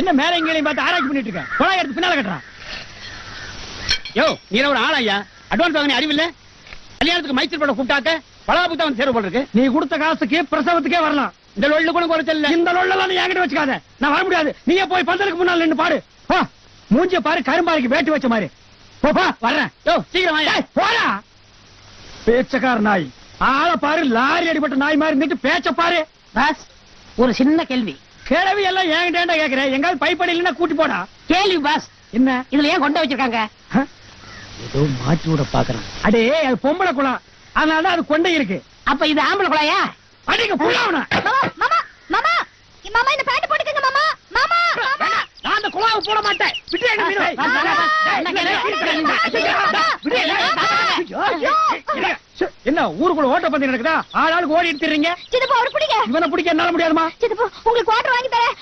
என்ன மேல எங்கேயும் பார்த்து ஆராய்ச்சி பண்ணிட்டு இருக்க? குழாய் எடுத்து பின்னால கட்டுறான் யோ நீ ஒரு ஆளா ஐயா அட்வான்ஸ் வாங்க அறிவில்ல கல்யாணத்துக்கு மைசூர் படம் கூப்பிட்டாக்க பலாபுக்கு தான் தேர்வு போல இருக்கு. நீ கொடுத்த காசுக்கு பிரசவத்துக்கே வரலாம். இந்த லொள்ளு கூட குறைச்சல இந்த லொள்ளெல்லாம் நீ என்கிட்ட வச்சுக்காத. நான் வர முடியாது. நீயே போய் பந்தலுக்கு முன்னால நின்னு பாடு. மூஞ்சிய பாரு கரும்பாருக்கு வேட்டு வச்ச மாதிரி. போ போ வர்றேன். யோ சீக்கிரம் போடா. பேச்சக்கார நாய். ஆள பாரு லாரி அடிபட்ட நாய் மாதிரி இருந்துட்டு பேச்ச பாரு. ஒரு சின்ன கேள்வி. கிழவி எல்லாம் என்கிட்ட கேக்குறேன் எங்காவது பைப்படி இல்லைன்னா கூட்டி போடா கேள்வி பாஸ் என்ன இதுல ஏன் கொண்ட வச்சிருக்காங்க? ஏதோ மாட்டி விட பாக்குறான் அடே அது பொம்பளை குளம் அதனால அது கொண்டை இருக்கு அப்ப இது ஆம்பளை குழாயா அடிக்க புள்ளவன மாமா மாமா மாமா மாமா இந்த பேண்ட் போட்டுக்கங்க மாமா மாமா மாமா நான் அந்த குழாவை போட மாட்டேன் விட்டு எங்க மீனு. ஏய், வா, வா, வா. ஏய், என்ன இல்ல, கேளு? இல்ல, இல்ல, இல்ல, இல்ல, விடு, இல்ல, ஐயோ, இல்ல. சு, என்ன ஊருக்குள்ள ஓட்ட பந்தயம் நடக்குதா? ஆளாளுக்கு ஓடி எடுத்துறீங்க சித்தப்பா அவரு பிடிங்க. இவனை பிடிக்க என்னால முடியாதுமா? சித்தப்பா உங்களுக்கு குவார்டர் வாங்கி தரேன்.